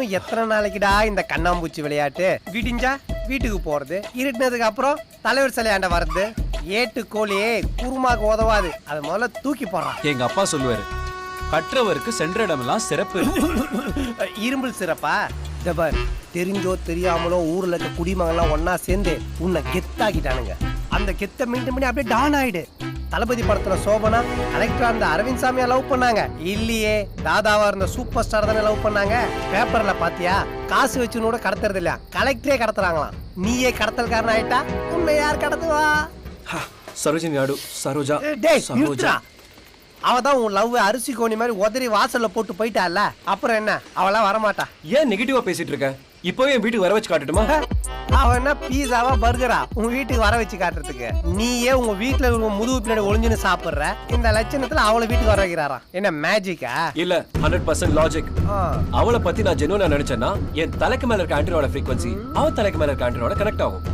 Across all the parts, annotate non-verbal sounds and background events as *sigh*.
இன்னும் எத்தனை நாளைக்குடா இந்த கண்ணாம்பூச்சி விளையாட்டு? விடிஞ்சா வீட்டுக்கு போறது இருட்டினதுக்கு அப்புறம் தலைவர் சிலையாண்ட வர்றது ஏட்டு கோழியே குருமாக்கு உதவாது. அதை முதல்ல தூக்கி போடுறான். எங்க அப்பா சொல்லுவாரு கற்றவருக்கு சென்ற இடமெல்லாம் சிறப்பு இரும்பல் சிறப்பா? இந்த பார் தெரிஞ்சோ தெரியாமலோ ஊர்ல இருக்க குடிமகன்லாம் ஒண்ணா சேர்ந்து உன்னை கெத்தாக்கிட்டானுங்க. அந்த கெத்த மீண்டும் அப்படியே டான் ஆயிடு. தளபதி படத்துல சோபனா கலெக்டரா இருந்த அரவிந்த் சாமியா லவ் பண்ணாங்க. இல்லையே தாதாவா இருந்த சூப்பர் ஸ்டார் தானே லவ் பண்ணாங்க. பேப்பர்ல பாத்தியா? காசு வச்சு கூட கடத்துறது இல்லையா? கலெக்டரே கடத்துறாங்களாம். நீயே கடத்தல்காரன் ஆயிட்டா உன்னை யார் கடத்துவா? சரோஜினி நாடு சரோஜா டேய் சரோஜா. அவ தான் உன் லவ் அரிசி கோணி மாதிரி உதறி வாசல்ல போட்டு போயிட்டால அப்புறம் என்ன? அவளாம் வரமாட்டா. ஏன் நெகட்டிவா பேசிட்டு இருக்க? இப்பவே என் வீட்டுக்கு வர வச்சு காட்டட்டுமா? அவன் பீஸாவா பர்கரா? உங்க வீட்டுக்கு வர வச்சு காட்டுறதுக்கு. நீயே உங்க வீட்டுல உங்க முதுகு பின்னாடி ஒளிஞ்சுன்னு சாப்பிடுற இந்த லட்சணத்துல அவளை வீட்டுக்கு வர வைக்கிறாராம் என்ன மேஜிக்கா இல்ல ஹண்ட்ரட் பர்சன்ட் லாஜிக் அவளை பத்தி நான் ஜெனுவனா நினைச்சேன்னா என் தலைக்கு மேல இருக்க ஆண்டனோட frequency அவ தலைக்கு மேல இருக்க ஆண்டனோட கனெக்ட் ஆகும்.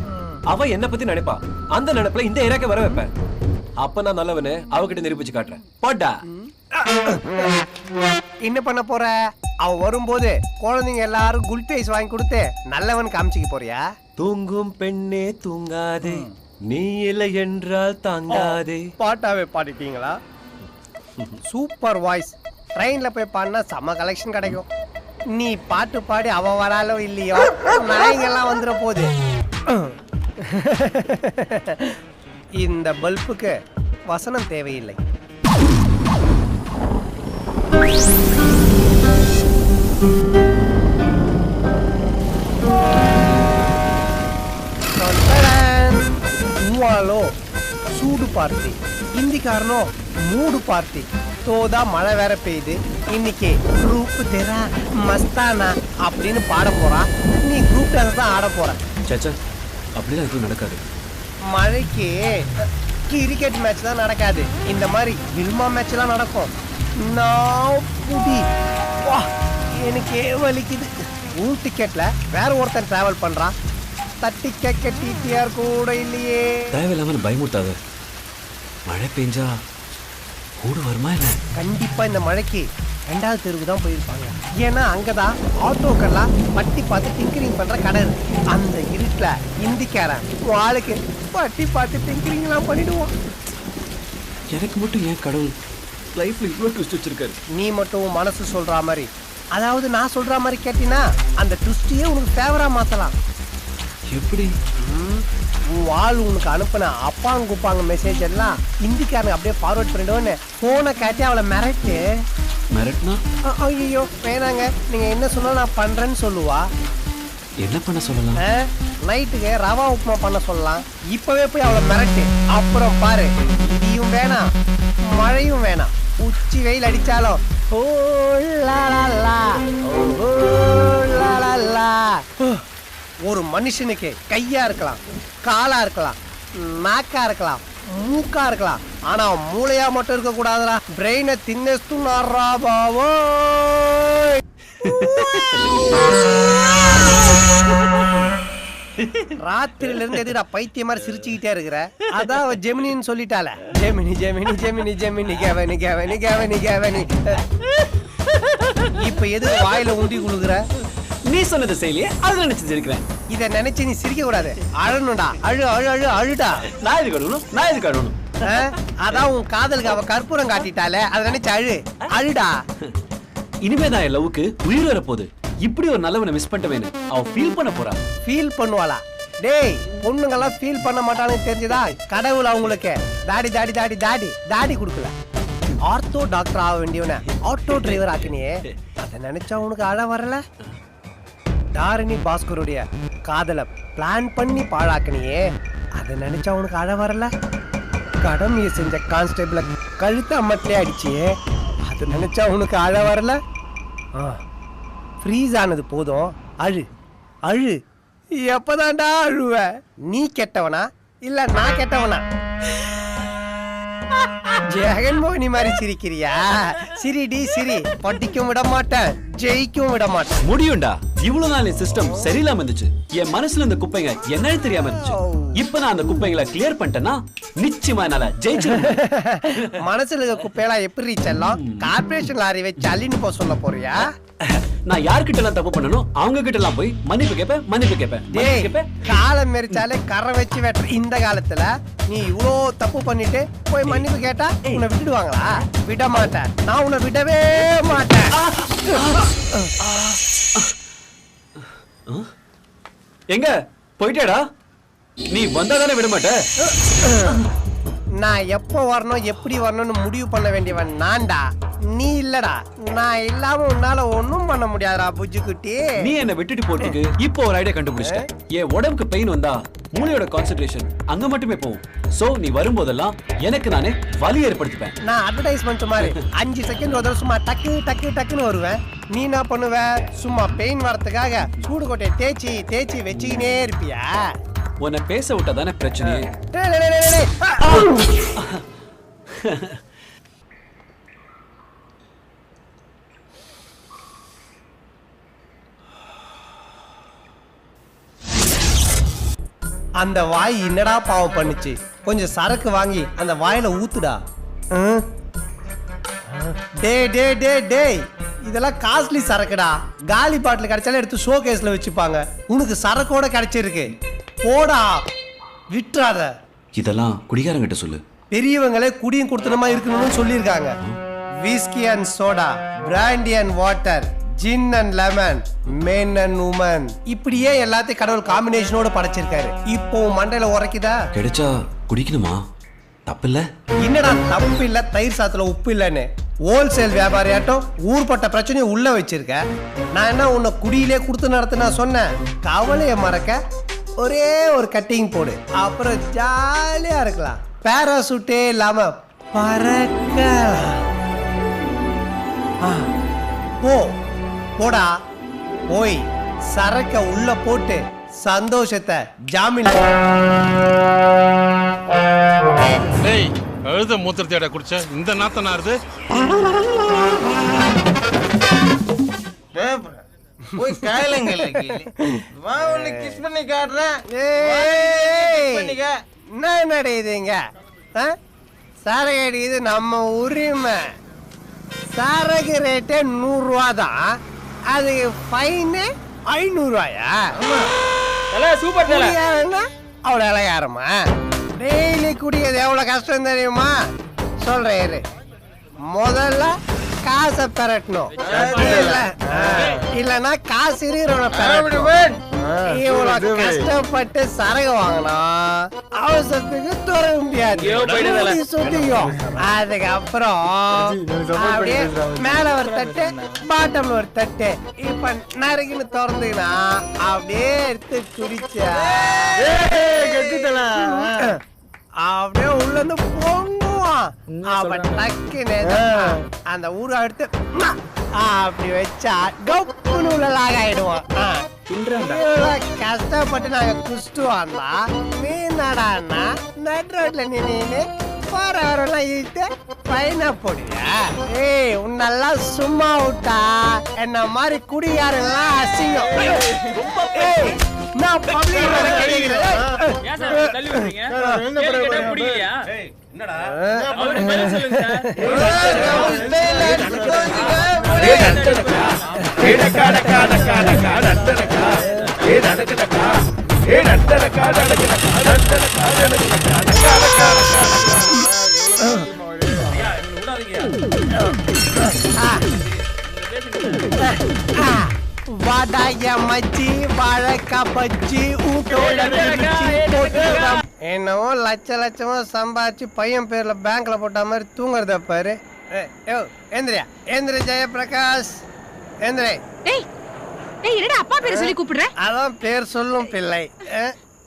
அவ என்ன பத்தி நினைப்பா. அந்த நினைப்புல இந்த இறக்க வர வைப்பேன். அப்ப நான் நல்லவனு அவகிட்ட நிரூபிச்சு காட்டுறேன். போட்டா என்ன பண்ண போற? அவ வரும்போது குழந்தைங்க எல்லாரும் குல்ட் ஐஸ் வாங்கி கொடுத்து நல்லவன் காமிச்சிக்க போறியா? தூங்கும் பெண்ணே தூங்காதே. நீ இல்லை என்றால் தாங்காதே. பாட்டாவே பாடிட்டீங்களா? சூப்பர் வாய்ஸ் ட்ரெயின்ல போய் பாடினா செம்ம கலெக்ஷன் கிடைக்கும். நீ பாட்டு பாடி அவ வராலோ இல்லையோ நாயங்கெல்லாம் வந்துட போகுது. இந்த பல்புக்கு வசனம் தேவையில்லை. மூவாலோ சூடு பார்ட்டி ஹிந்திக்காரனோ மூடு பார்ட்டி தோதா மழை வேற பெய்யுது இன்னைக்கு குரூப் தெரா மஸ்தானா அப்படின்னு பாட போறா நீ குரூப் டான்ஸ் தான் ஆட போற சேச்சா அப்படிலாம் எதுவும் நடக்காது மழைக்கு கிரிக்கெட் மேட்ச் தான் நடக்காது இந்த மாதிரி வில்மா மேட்ச்லாம் நடக்கும் நான் புடி. வா எனக்கே வலிக்குது. உன் டிக்கெட்ல வேற ஒருத்தன் டிராவல் பண்றான். தட்டி கேட்க டிடிஆர் கூட இல்லையே. தேவையில்லாம பயமுட்டாத மழை பெஞ்சா கூடு வருமா என்ன? கண்டிப்பா இந்த மழைக்கு ரெண்டாவது தெருவுக்கு தான் போயிருப்பாங்க. ஏன்னா அங்கதான் ஆட்டோக்கெல்லாம் பட்டி பார்த்து டிங்கரிங் பண்ற கடை இருக்கு. அந்த இருட்டுல இந்திக்காரன் ஆளுக்கு பட்டி பார்த்து டிங்கரிங்லாம் பண்ணிடுவோம் எனக்கு மட்டும் ஏன் கடவுள் லைஃப்ல இவ்வளோ ட்விஸ்ட் வச்சிருக்காரு. நீ மட்டும் மனசு சொல்ற மாதிரி. அதாவது நான் சொல்ற மாதிரி கேட்டினா அந்த ட்விஸ்டையே உனக்கு ஃபேவரா மாத்தலாம். எப்படி? உன் ஆள் உனக்கு அனுப்பின அப்பாங்க குப்பாங்க மெசேஜ் எல்லாம் இந்திக்காரங்க அப்படியே ஃபார்வர்ட் பண்ணிடுவோன்னு போனை காட்டி அவளை மிரட்டு. மிரட்னா ஐயோ வேணாங்க. நீங்க என்ன சொன்னாலும் நான் பண்றேன்னு சொல்லுவா. என்ன பண்ண சொல்லலாம்? நைட்டுக்கு ரவா உப்புமா பண்ண சொல்லலாம். இப்பவே போய் அவளை மிரட்டு. அப்புறம் பாரு இடியும் வேணாம் மழையும் வேணாம். உச்சி வெயில் அடிச்சாலும் ஓ லா லா லா, ஓ லா லா லா. ஒரு மனுஷனுக்கு கையா இருக்கலாம் காலா இருக்கலாம் நாக்கா இருக்கலாம் மூக்கா இருக்கலாம். ஆனா மூளையா மட்டும் இருக்க கூடாதுடா. பிரெயினை தின்னேஸ்துனாரா பாவோ ராத்திரில இருந்து எதுடா பைத்தியம் மாதிரி சிரிச்சுக்கிட்டே இருக்கிற. அதான் அவ ஜெமினின்னு சொல்லிட்டால ஜெமினி ஜெமினி ஜெமினி ஜெமினி கேவனி கேவனி கேவனி கேவனி. இப்ப எது வாயில உண்டி குழுகுற நீ சொன்னது செயலியே அதை நினைச்சு இருக்கிறேன் இத நினைச்சு நீ சிரிக்க கூடாது. அழணும்டா அழு அழு அழு அழுடா. நான் இது கழுவணும் நான் இது கழுவணும்? அதான் உன் காதலுக்கு அவ கற்பூரம் காட்டிட்டாலே அதை நினைச்சு அழு. அழுடா. இனிமே தான் என் லவ்வுக்கு உயிர் வர போகுது இப்படி ஒரு நல்லவனை மிஸ் பண்ணிட்டவேன்னு அவ ஃபீல் பண்ண போறா. ஃபீல் பண்ணுவாளா? டேய் பொண்ணுங்கெல்லாம் ஃபீல் பண்ண மாட்டானுன்னு தெரிஞ்சுதா? கடவுள் அவங்களுக்கு. தாடி தாடி தாடி தாடி தாடி கொடுக்கல. ஆர்த்தோ டாக்டர் ஆக வேண்டியவன ஆட்டோ டிரைவர் ஆக்கினியே. அதை நினைச்சா உனக்கு அழ வரல? தாரிணி பாஸ்கருடைய காதலை பிளான் பண்ணி பாழாக்கினியே. அதை நினைச்சா உனக்கு அழ வரல? கடமையை செஞ்ச கான்ஸ்டபிளை கழுத்து அம்மத்திலே அடிச்சியே. அதை நினைச்சா உனக்கு அழ வரல? ஆ. ஃப்ரீஸ் ஆனது போதும். அழு. அழு. எப்பதான்டா அழுவ? நீ கெட்டவனா? இல்ல நான் கெட்டவனா? ஜெகன்மோகினி மாதிரி சிரிக்கிறியா? சிரிடி சிரி. படிக்கும் விட மாட்டேன். ஜெயிக்கும் விட மாட்டேன். முடியும்டா. இவ்வளவு நாள் சிஸ்டம் சரியில்லாம இருந்துச்சு. என் மனசுல இந்த குப்பைங்க என்னன்னு தெரியாம இருந்துச்சு. இப்ப நான் அந்த குப்பைங்களை கிளியர் பண்ணிட்டேன்னா நிச்சயமா என்னால ஜெயிச்சிருவேன் மனசுல இருக்க குப்பையெல்லாம் எப்படி செல்லம்? கார்பரேஷன் லாரி வச்சு அள்ளின்னு போக சொல்ல போறியா? நான் யார்கிட்ட எல்லாம் தப்பு பண்ணணும் அவங்க கிட்ட எல்லாம் போய் மன்னிப்பு கேட்பேன் மன்னிப்பு மன்னிப்பு டேய் கேட்பேன் காலம் மெரிச்சாலே கரை வச்சு வெட்டுற இந்த காலத்துல நீ இவ்வளோ தப்பு பண்ணிட்டு போய் மன்னிப்பு கேட்டா உன்னை விட்டுடுவாங்களா? விட மாட்டேன். நான் உன்னை விடவே மாட்டேன். எங்க? போயிட்டேடா. நீ வந்தா தானே விட மாட்ட? நான் எப்போ வரணும் எப்படி வரணும்னு முடிவு பண்ண வேண்டியவன் நான்டா. நீ இல்லடா. நான் இல்லாம உன்னால ஒண்ணும் பண்ண முடியாதுடா புஜ்ஜு குட்டி. நீ என்ன விட்டுட்டு போறதுக்கு இப்போ ஒரு ஐடியா கண்டுபிடிச்சிட்டேன் என் உடம்புக்கு பெயின் வந்தா மூளையோட கான்சென்ட்ரேஷன் அங்க மட்டுமே போகும். சோ நீ வரும்போதெல்லாம் எனக்கு நானே வலி ஏற்படுத்திப்பேன். நான் அட்வர்டைஸ்மெண்ட் மாதிரி அஞ்சு செகண்ட் ஒரு சும்மா டக்கு டக்கு டக்குன்னு வருவேன். நீ என்ன பண்ணுவ? சும்மா பெயின் வரதுக்காக சூடு கொட்டையை தேய்ச்சி தேய்ச்சி வச்சுக்கினே இருப்பியா? உன்னை பேச விட்டா தானே. ஆ! அந்த வாய் என்னடா பாவம் பண்ணுச்சு? கொஞ்சம் சரக்கு வாங்கி அந்த வாயில ஊத்துடா? டேய் டேய் டேய் டேய். இதெல்லாம் காஸ்ட்லி சரக்குடா. காலி பாட்டில் கிடைச்சாலும் எடுத்து ஷோ கேஸ்ல வச்சுப்பாங்க. உனக்கு சரக்கோட கிடைச்சிருக்கு. போடா விட்டுறாத. இதெல்லாம் குடிகாரங்கிட்ட சொல்லு. பெரியவங்களே குடியும் கொடுத்தனமா இருக்கணும்னு சொல்லியிருக்காங்க. Whisky and soda brandy and water gin and lemon men and women இப்படியே எல்லாத்தையும் கடவுள் காம்பினேஷனோட படைச்சிருக்காரு. இப்போ மண்டையில உரைக்குதா? கிடைச்சா குடிக்கணுமா? தப்பில்ல. என்னடா தப்பு இல்ல தயிர் சாத்துல உப்பு இல்லைன்னு. ஹோல்சேல் வியாபாரியாட்டம் ஊர்பட்ட பிரச்சனையை உள்ள வச்சிருக்க. நான் என்ன உன்னை குடியிலே கொடுத்து நடத்த நான் சொன்னேன்? கவலையை மறக்க. ஒரே ஒரு கட்டிங் போடு. அப்புறம் ஜாலியா இருக்கலாம். பேராசூட்டே இல்லாம பறக்கலாம் ஆ, போ. போடா. போய் சரக்க உள்ள போட்டு சந்தோஷத்தை ஜாமீன் டேய் கழுத மூத்திரத்தையடா குடிச்ச இந்த நாத்தம் நாருது போய் காயலங்கல்ல வா உன்னை கிஸ் பண்ணி காட்டுறேன் பண்ணிக்க. என்ன நடக்குதுங்க? சரக்கு அடிக்குது நம்ம உரிமை. சரக்கு ரேட்டே நூறுரூவா தான். அதுக்கு ஃபைனு ஐநூறுரூவாயா சூப்பர் அவ்வளோ இலகாரமா டெய்லி குடிக்கிறது எவ்வளோ கஷ்டம் தெரியுமா? சொல்றேன் இரு. முதல்ல காசை பெரட்டணும் இல்ல ஆ, இல்லைன்னா காசு இருக்கிறவனை இவ்வளவு கஷ்டப்பட்டு சரகு வாங்கணும் அவசரத்துக்கு துறக்க முடியாது. மூடி சுத்திக்கும். அதுக்கப்புறம் அப்படியே மேல ஒரு தட்டு பாட்டம்ல ஒரு தட்டு. இப்ப நறுக்குன்னு திறந்துக்கினா அப்படியே எடுத்து குடிச்சா அப்படியே உள்ள இருந்து டக்குன்னு அந்த ஊரை எடுத்து! அப்படி வச்சா டொப்புன்னு உள்ள லாக் ஆயிடுவான் கஷ்டப்பட்டு நாங்க குஸ்டு வந்தா நீ நடான்னா நட் ரோட்ல நின்னு போறவரெல்லாம் இழுத்து பையனை போடுவியா? ஏய் உன்னெல்லாம் சும்மா விட்டா என்ன மாதிரி குடியாரெல்லாம் அசிங்கம். ஏய் நான் பப்ளிக் ஏன் சார் அப்படி தள்ளி விடுறீங்க? கேள்வி கேட்டா பிடிக்கலையா? அவரு மேல சொல்லுங்க சார். வாடாய மச்சி வாழைக்கா பச்சி ஊட்டோட பிரிச்சு போட்டுக்கலாம். என்னவோ லட்ச லட்சமா சம்பாதிச்சு பையன் பேர்ல பேங்க்ல போட்ட மாதிரி தூங்குறத பாரு. யோ, ஏந்திரியா ஏந்திரி ஜெயபிரகாஷ். ஏந்திரி டேய் டேய் என்னடா அப்பா பேரை சொல்லி கூப்பிடுற? அதான் பேர் சொல்லும் பிள்ளை.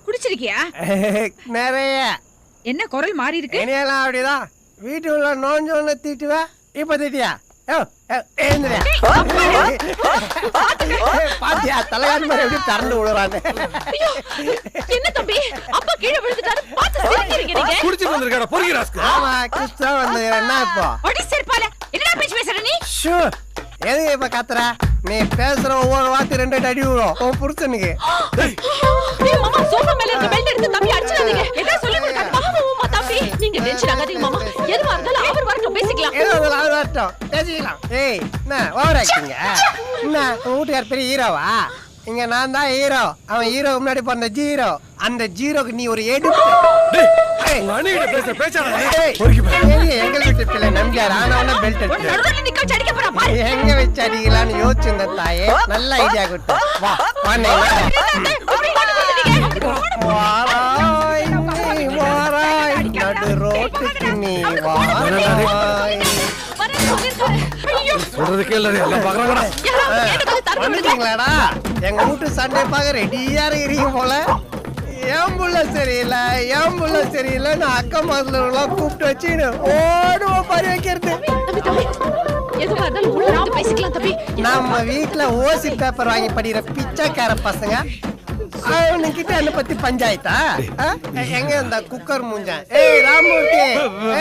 குடிச்சிருக்கியா? *laughs* நிறைய. என்ன குரல் மாறி இருக்கு? இனியெல்லாம் அப்படிதான். வீட்டுக்குள்ள நோஞ்சோன்னு திட்டுவ? இப்ப திட்டியா? பாத்தியா தலையாரி மாதிரி எப்படி திறந்து விடுறாங்க ஐயோ, என்ன தம்பி? அப்பா கீழே விழுந்துட்டாரு. பார்த்து சிரிக்கிறீங்க நீங்க. குடிச்சிட்டு வந்திருக்காடா பொறுக்கிறாஸ்க்கு ஆமா கிறிஸ்தவ வந்து என்ன இப்போ? ஒடி செருப்பால என்னடா பேச்சு பேசுற நீ? ஷூ எதுக்கு இப்ப கத்துற? நீ பேசுற ஒவ்வொரு வார்த்தை ரெண்டு அடி விழும். உன் புருஷனுக்கு. மாமா சோஃபா மேல இருக்க பெல்ட் எடுத்து தம்பி அடிச்சிடாதீங்க. என்ன சொல்லி கொடுக்க பாவம் உமா தம்பி நீங்க டென்ஷன் ஆகாதீங்க மாமா எதுவா இருந்தாலும் அவர் வரட்டும் பேசிக்கலாம் ஏதோ ஆள் வரட்டும் பேசிக்கலாம் ஏய் என்ன ஓவர் ஆக்டிங்க என்ன உன் வீட்டுக்கார் பெரிய ஹீரோவா இங்க நான் தான் ஹீரோ அவன் ஹீரோ முன்னாடி பிறந்த ஜீரோ அந்த ஜீரோக்கு நீ ஒரு பாரு எங்க வச்சு அடிக்கலாம்னு யோசிச்சிருந்த தாயே நல்ல ஐடியா கொடுத்த சொல்றது கேள்வி எல்லாம் பாக்குறாங்கடா? வந்துட்டீங்களாடா? எங்க வீட்டு சண்டை பார்க்க ரெடியா இருக்கிறீங்க போல. ஏன் புள்ள சரியில்லை ஏன் புள்ள சரியில்லைன்னு அக்கம் பக்கத்துல எல்லாம் கூப்பிட்டு வச்சுன்னு ஓடுவோம் பறி வைக்கிறது. நம்ம வீட்ல ஓசி பேப்பர் வாங்கி படிக்கிற பிச்சைக்கார பசங்க. அவனுக்கிட்ட என்ன பத்தி பஞ்சாயத்தா? எங்க இந்த குக்கர் மூஞ்சன் ஏய் ராமூர்த்தி.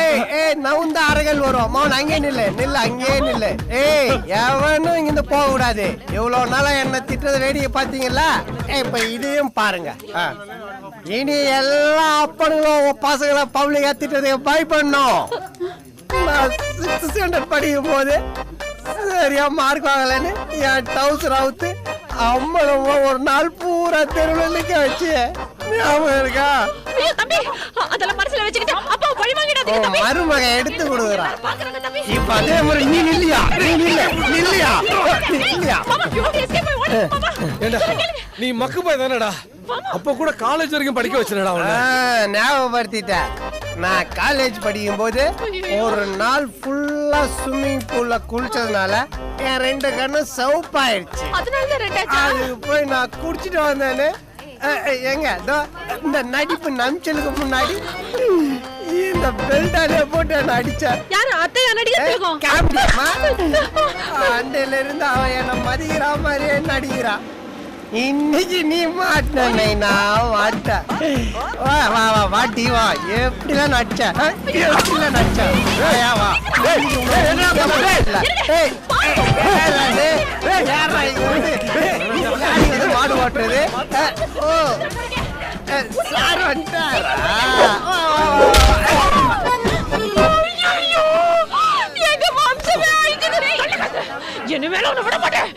ஏய் ஏய் நவுந்த அரகல் வரும். மௌன் அங்கே நில்லு. நில்லு அங்கே நில்லு. ஏய் எவனும் இங்கிருந்து போக கூடாது. இவ்வளவு நாளா என்ன திட்டத வேடிக்கை பாத்தீங்களா இப்ப இதையும் பாருங்க. இனி எல்லா அப்பனுங்களும் பசங்களை பப்ளிக்கா திட்டதுக்கு பயப்படணும். சிக்ஸ்த் ஸ்டாண்டர்ட் படிக்கும் போது சரியா மார்க் வாங்கலன்னு என் டவுசர் அவுத்து அம்மனம்மா ஒரு நாள் பூரா தெருவில் நிக்க வச்சு. ஞாபகம் இருக்கா? அதெல்லாம் மனசுல வச்சுக்கிட்டு அப்பா பழி வாங்கிடாதீங்க உன் தம்பி. மருமக எடுத்து கொடுக்குறான் பாக்குறாங்க தம்பி. இப்ப அதே மாதிரி நீ நில்லியா? நீ நில்ல நில்லியா? நில்லியா? ஏண்டா? நீ மக்கு போய் தானடா? அப்ப கூட காலேஜ் வரைக்கும் படிக்க வச்சிருடா அவன ஞாபகப்படுத்திட்டேன். நான் காலேஜ் படிக்கும் போது ஒரு நாள் ஃபுல்லா ஸ்விம்மிங் பூல்ல குளிச்சதுனால என் ரெண்டு கண்ணும் சவுப்பாயிடுச்சு. அதனால தான் ரெண்டாச்சா? அதுக்கு போய் நான் குடிச்சிட்டு வந்தேன்னு எங்க? இந்த நடிப்பு நம்பிச்சலுக்கு முன்னாடி இந்த பெல்டாலே போட்டு என்ன அடிச்சேன் யாரு? அத்தையா நடிகர் திலகம் காமெடியம்மா அண்டையில இருந்து அவன் என்ன மதிக்கிறா மாதிரியே நடிக்கிறான். இன்னைக்கு நீ மாட்டின நான்? மாட்டேன் வா வா வா வாட்டி வா. எப்படிலாம் நடிச்ச? எப்படிலாம் நடிச்ச? வா மாடு ஓட்டுறது? ஓ. சார் வந்துட்டாரா? என்ன மேல உன்னை விட மாட்டேன்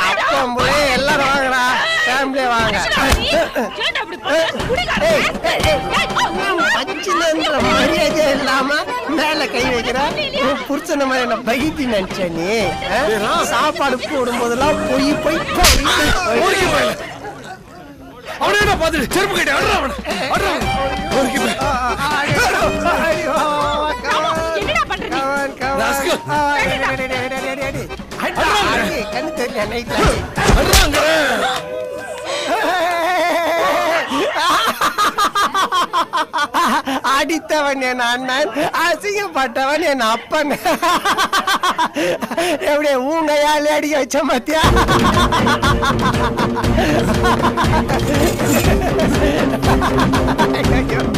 அப்பம் போய் எல்லாரும் வாங்கடா ஃபேமிலியே வாங்க மச்சினன்ற மரியாதை இல்லாம மேல கை வைக்கிற புருஷன மாதிரி என்ன பகிட்டி நினைச்ச நீ? சாப்பாடு போடும் போதெல்லாம் பொய் பொய் பொய் அவனே பாத்துட்டு செருப்பு கட்டி கண்ணு தெரியல நைட்ல *laughs* அடித்தவன் என் அண்ணன் அசிங்கப்பட்டவன் என் அப்பன். *laughs* எப்படி ஊங்கையாலே அடிக்க வச்ச மத்தியா?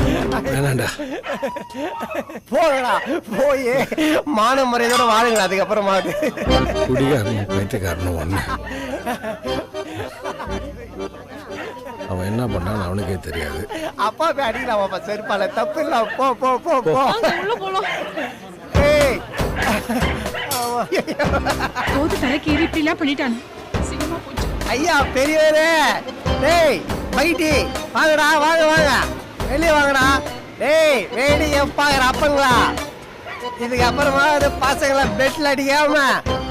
*laughs* வேணாண்டா. போகடா போய். மான முறையோட வாழுங்களா அதுக்கப்புறமா குடிகாரனும் பைத்தியக்காரனும் ஒண்ணு. அவன் என்ன பண்ணான்னு அவனுக்கே தெரியாது. அப்பா போய் அடிக்கலாம் அப்பா செருப்பால. தப்பு இல்ல போ போ போ போ. ஏய். போது தலைக்கு ஏறி இப்படி எல்லாம் பண்ணிட்டானு. சினிமா போச்சு ஐயா பெரியவரே. டேய் பைட்டி வாங்கடா வாங்க வாங்க. வெளியே வாங்கடா. டேய் வேடிக்கை பாக்குற அப்பங்களா? இதுக்கு அப்புறமா அது பசங்களை பெட்ல அடிக்காம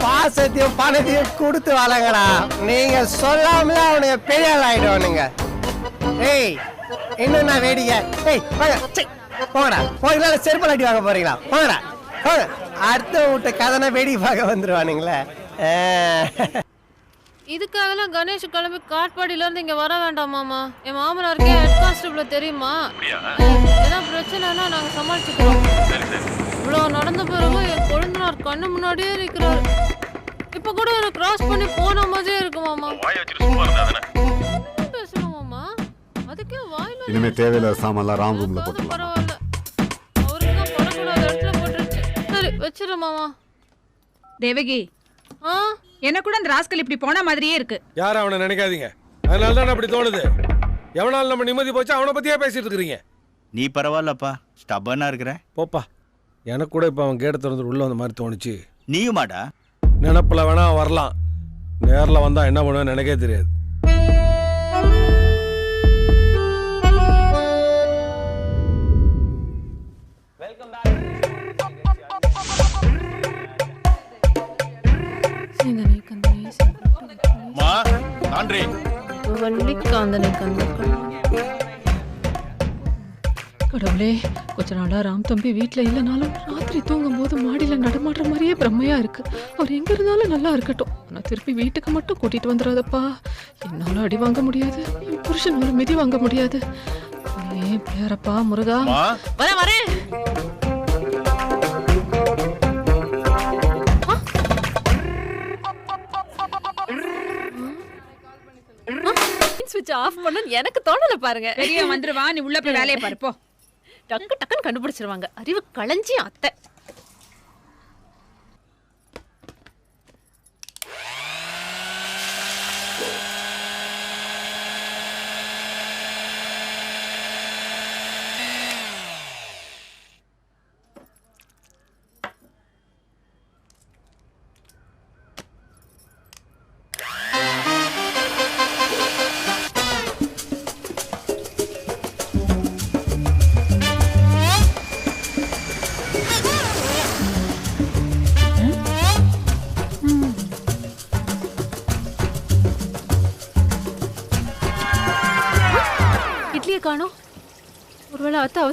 பாசத்தையும் பணத்தையும் கொடுத்து வளங்கடா. நீங்க சொல்லாமலே அவனுங்க பெரிய ஆள் ஆயிடுவானுங்க. ஏய் என்னண்ணா வேடிக்கை. ஏய் வாங்க போங்கடா. போகிறீங்களா செருப்பல் அடி வாங்க போறீங்களா? போங்கடா போங்க. அடுத்த வீட்டு கதனை வேடிக்கை பார்க்க வந்துருவானுங்களே. ஆ. இதுக்காகலாம் கணேஷ் கிளம்பி காட்பாடியில இருந்து இங்க வர வேண்டாம் மாமா. என் மாமனாருக்கே ஹெட் கான்ஸ்டபிள் தெரியுமா? ஏதாவது பிரச்சனைனா நாங்க சமாளிச்சுக்கிறோம். இவ்வளவு நடந்த பிறகு என் கொழுந்தனார் கண்ணு முன்னாடியே இருக்கிறாரு. இப்ப கூட என்ன கிராஸ் பண்ணி போன மாதிரியே இருக்கு மாமா. பேசணும் மாமா? அதுக்கே வாய் மேல இனிமே தேவையில்லாத சாமான்லாம் ராம் ரூம்ல போட்டுலாம் பரவாயில்ல. அவருக்கு தான் படக்கூடாத இடத்துல போட்டுருச்சு. சரி வச்சிரு மாமா. தேவகி. ஆ? என்ன கூட அந்த ராஸ்கல் இப்படி போன மாதிரியே இருக்கு. யாரும் அவனை நினைக்காதீங்க? அதனால தான் அப்படி தோணுது. எவனால நம்ம நிம்மதி போச்சு அவனை பத்தியே பேசிட்டு இருக்கிறீங்க? நீ பரவாயில்லப்பா ஸ்டபனா இருக்கிற. போப்பா எனக்கு கூட இப்போ அவன் கேட்டை திறந்து உள்ள வந்த மாதிரி தோணுச்சு. நீயும் மாடா நினப்பில் வேணா வரலாம். நேரில் வந்தா என்ன பண்ணுவேன்னு எனக்கே தெரியாது. மா நன்றி வள்ளி காந்தனை கந்தனை கடவுளே கொஞ்ச நாளா ராம் தம்பி வீட்ல இல்லைனாலும் ராத்திரி தூங்கும் போது மாடியில நடமாடுற மாதிரியே பிரம்மையா இருக்கு. அவர் எங்க இருந்தாலும் நல்லா இருக்கட்டும். ஆனா திருப்பி வீட்டுக்கு மட்டும் கூட்டிட்டு வந்துடாதப்பா. என்னால அடி வாங்க முடியாது. என் புருஷன் ஒரு மிதி வாங்க முடியாது. ஏன் பிள்ளையாரப்பா முருகா. வரேன் வரேன். ஸ்விட்ச் ஆஃப் பண்ண எனக்கு தோணல பாருங்க. பெரிய வந்துருவா நீ உள்ள போய் வேலையை பாரு போ. டக்கு டக்குன்னு கண்டுபிடிச்சிருவாங்க. அறிவு களஞ்சி அத்தை.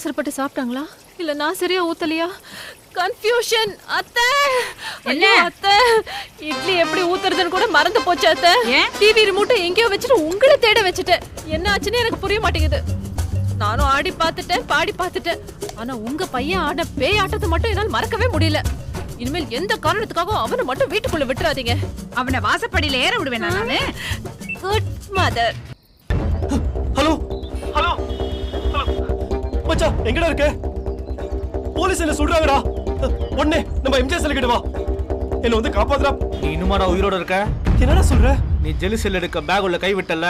அவசரப்பட்டு சாப்பிட்டாங்களா? இல்ல நான் சரியா ஊத்தலையா? கன்ஃபியூஷன் அத்தை! என்ன? அத்தை! இட்லி எப்படி ஊத்துறதுன்னு கூட மறந்து போச்சு அத்தை. ஏன்? டிவி ரிமோட்டை எங்கேயோ வச்சுட்டு உங்களை தேட வச்சுட்டேன். என்ன ஆச்சுன்னு எனக்கு புரிய மாட்டேங்குது. நானும் ஆடி பார்த்துட்டேன் பாடி பார்த்துட்டேன். ஆனா உங்க பையன் ஆட பேய் ஆட்டத்தை மட்டும் என்னால் மறக்கவே முடியல. இனிமேல் எந்த காரணத்துக்காகவும் அவனை மட்டும் வீட்டுக்குள்ள விட்டுறாதீங்க. அவனை வாசப்படியில ஏற விடுவேன் நானு good mother hello hello hello மச்சான் எங்கடா இருக்க? போலீஸ் என்ன சொல்றாங்கடா? உடனே நம்ம எம்ஜிஆர் செல்கிட்ட வா. என்ன வந்து காப்பாத்துறா நீ இன்னுமாடா உயிரோட இருக்க? என்னடா சொல்ற? நீ ஜெலி செல் எடுக்க பேக் உள்ள கை விட்டல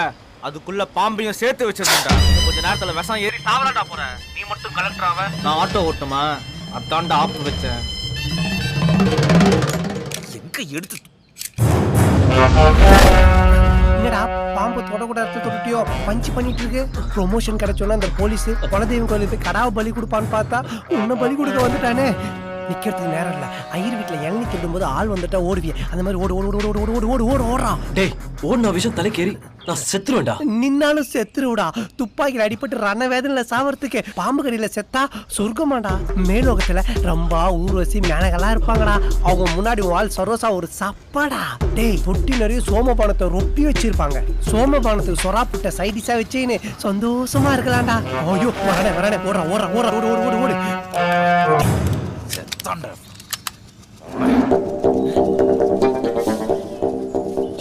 அதுக்குள்ள பாம்பையும் சேர்த்து வச்சிருந்தா கொஞ்ச நேரத்துல விஷம் ஏறி சாவலாடா போற. நீ மட்டும் கலெக்டர் ஆவ. நான் ஆட்டோ ஓட்டுமா அதான்டா ஆப்பு வச்சேன். எங்க எடுத்து என்னடா பாம்பு தொடக்கூடாது இடத்துல தொட்டுட்டியோ? பஞ்சு பண்ணிட்டு இருக்கு ப்ரொமோஷன் கிடைச்சோன்னா அந்த போலீஸ் குலதெய்வம் கோயிலுக்கு கடாவை பலி கொடுப்பான்னு பார்த்தா உன்னை பலி கொடுக்க வந்துட்டானே. நிக்கிறதுக்கு நேரம் இல்ல. ஐயர் வீட்டுல இளநீ திருடும் போது ஆள் வந்துட்டா ஓடுவிய. அந்த மாதிரி ஓடு ஓடு ஓடு ஓடு ஓடு ஓடு ஓடு ஓடு ஓடுறான். டேய் ஓடுன விஷயம் தலைக்கேறி நான் செத்துருவேன்டா. நின்னாலும் செத்துருவிடா. துப்பாக்கில அடிபட்டு ரண வேதனையில சாவறதுக்கு பாம்பு கடியில செத்தா சொர்க்கமாடா. மேலோகத்துல ரம்பா ஊர்வசி மேனகெல்லாம் இருப்பாங்கடா. அவங்க முன்னாடி வால் சரோசா ஒரு சப்பாடா. டேய் தொட்டி நிறைய சோமபானத்தை ரொப்பி வச்சிருப்பாங்க. சோமபானத்துக்கு சொராப்புட்ட சைடிஷா வச்சேன்னு சந்தோஷமா இருக்கலாம்டா. ஐயோ வரணே வரணே ஓடுறா ஓடுறா ஓடுறா ஓடு ஓடு ஓடு. ஓடு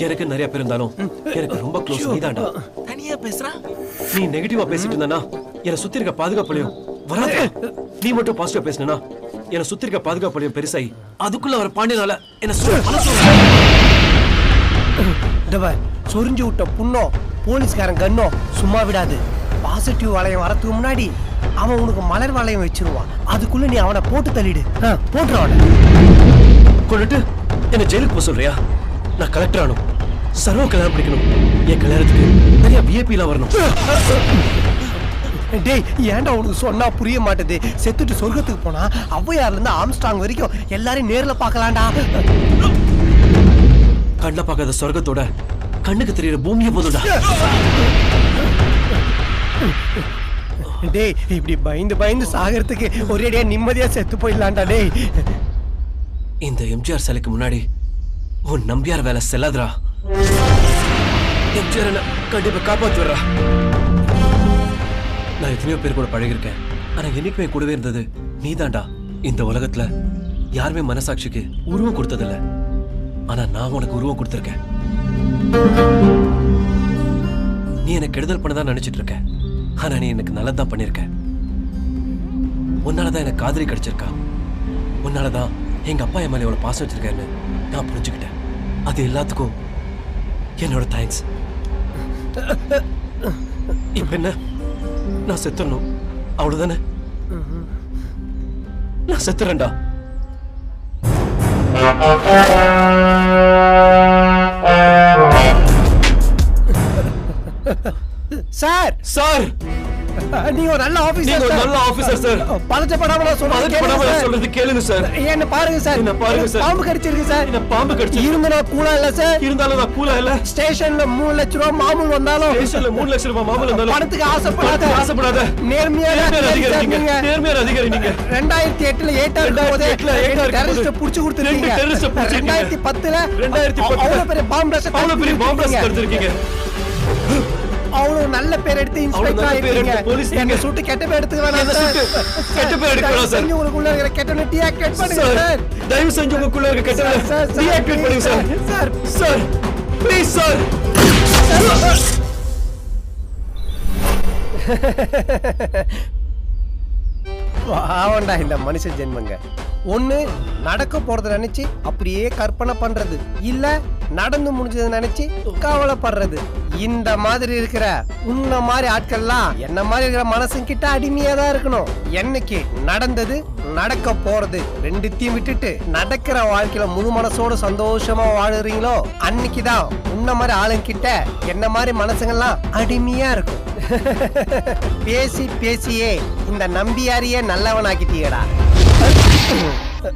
எனக்கு நிறைய பேர் இருந்தாலும் எனக்கு ரொம்ப க்ளோஸ் நீதான்டா. தனியா பேசுறா? நீ நெகட்டிவா பேசிட்டு இருந்தானா? என்னை சுத்தி இருக்க பாதுகாப்புலையும் வராத. நீ மட்டும் பாசிட்டிவா பேசினா என்னை சுத்தி இருக்க பாதுகாப்புலையும் பெருசாகி அதுக்குள்ள வர பாண்டியனால என்ன சொரிஞ்சு விட்ட புண்ணோ போலீஸ்காரன் கண்ணோ சும்மா விடாது. பாசிட்டிவ் வளையம் வரதுக்கு முன்னாடி அவன் உனக்கு மலர் வளையம் வச்சிருவான். அதுக்குள்ள நீ அவனை போட்டு தள்ளிடு. ஆ, போட்டுரு அவனை. கொண்டுட்டு என்ன ஜெயிலுக்கு போக சொல்றியா? நான் கலெக்டர் ஆகணும். சர்வ கல்யாணம் படிக்கணும். என் கல்யாணத்துக்கு நிறைய விஐபிலாம் வரணும். டேய் ஏன்டா உனக்கு சொன்னா புரிய மாட்டேது? செத்துட்டு சொர்க்கத்துக்கு போனா ஔவையார்ல இருந்து ஆம்ஸ்டாங் வரைக்கும் எல்லாரையும் நேர்ல பார்க்கலாம்டா. கண்ணில் பார்க்காத சொர்க்கத்தோட கண்ணுக்கு தெரியுற பூமியை போதும்டா. டேய் இப்படி பயந்து பயந்து சாகிறதுக்கு ஒரேடியா நிம்மதியா செத்து போயிடலாம்டா டேய். இந்த எம்ஜிஆர் சிலைக்கு முன்னாடி உன் நம்பியார் வேலை செல்லாதரா எம்ஜிஆர் கண்டிப்பா காப்பாத்துறா நான் எத்தனையோ பேர் கூட பழகிருக்கேன் ஆனா என்னைக்குமே கூடவே இருந்தது நீதான்டா. இந்த உலகத்துல யாருமே மனசாட்சிக்கு உருவம் கொடுத்ததில்ல. ஆனா நான் உனக்கு உருவம் கொடுத்துருக்கேன். நீ எனக்கு கெடுதல் பண்ணதான் நினைச்சிட்டு இருக்க. ஆனா நீ எனக்கு நல்லதான் பண்ணிருக்க. உன்னாலதான் எனக்கு காதலி கிடைச்சிருக்கா. உன்னாலதான் எங்க அப்பா என் மேல எவ்வளவு பாசம் வச்சிருக்காருன்னு நான் புரிஞ்சுக்கிட்டேன். அது எல்லாத்துக்கும் என்னோட தேங்க்ஸ் இப்ப என்ன? நான் செத்துடணும். அவ்வளவுதானே? நான் செத்துறேன்டா. சார்! சார்! நீங்க ஒரு நல்ல ஆபீசர் நீங்க ஒரு நல்ல ஆபீசர் சார் பதட்டப்படாம நான் சொல்றது பதட்டப்படாம கேளுங்க நான் சார். சொல்றது கேளுங்க சார் என்ன பாருங்க சார் என்ன பாருங்க சார். பாம்பு கடிச்சிருக்கு சார் என்ன பாம்பு கடிச்சு இருந்து நான் கூலா இல்ல சார் இருந்தாலும் நான் கூலா இல்ல. ஸ்டேஷன்ல மூணு லட்ச ரூபா மாமூல் வந்தாலும் ஸ்டேஷன்ல மூணு லட்சம் ரூபாய் மாமூல் இருந்தாலும் பணத்துக்கு ஆசைப்படாத ஆசைப்படாத நேர்மையான அதிகாரி நீங்க. நேர்மையான அதிகாரி நீங்க. ரெண்டாயிரத்தி எட்டுல ஏட்டா இருக்கும் போதே 2008 ஏட்டா இருக்கும் டெரரிஸ்ட போது புடிச்சு கொடுத்துருக்கீங்க. பத்துல ரெண்டாயிரத்தி அவ- பத்துல அவ்வளவு பெரிய பாம்பு அவ்வளவு பெரிய பாம்பு ரசம் தடுத்திருக்கீங்க அவ்வளவு நல்ல பேர் எடுத்து இன்ஸ்பெக்டர் எடுத்து police என்ன. சுட்டு கெட்ட பேர் எடுத்துக்க வேணாம் சார். கெட்ட பேர் எடுக்க வேணாம் சார். உங்களுக்குள்ள இருக்கிற கெட்ட டீஆக்டிவேட் பண்ணுங்க சார் தயவு செஞ்சு உங்களுக்குள்ள இருக்க சார், கெட்ட சார், சார், டீஆக்டிவேட் பண்ணுங்க sir sir. Sir please sir பாவண்டா இந்த மனுஷ ஜென்மங்க ஒன்று நடக்க போகிறத நினைச்சு அப்படியே கற்பனை பண்றது. இல்ல நடந்து முடிஞ்சதை நினைச்சு கவலைப்படுறது. இந்த மாதிரி இருக்கிற உன்ன மாதிரி ஆட்கள்லாம் என்ன மாதிரி இருக்கிற மனசுங்கிட்ட கிட்ட அடிமையா தான் இருக்கணும். என்னைக்கு நடந்தது நடக்க போறது ரெண்டுத்தையும் விட்டுட்டு நடக்கிற வாழ்க்கையில முழு மனசோட சந்தோஷமா வாழுறீங்களோ அன்னைக்குதான் உன்ன மாதிரி ஆளுங்கிட்ட என்ன மாதிரி மனசுங்கெல்லாம் அடிமையா இருக்கும். *laughs* பேசி பேசியே இந்த நம்பியாரியே நல்லவனாக்கிட்டீங்கடா. Uh,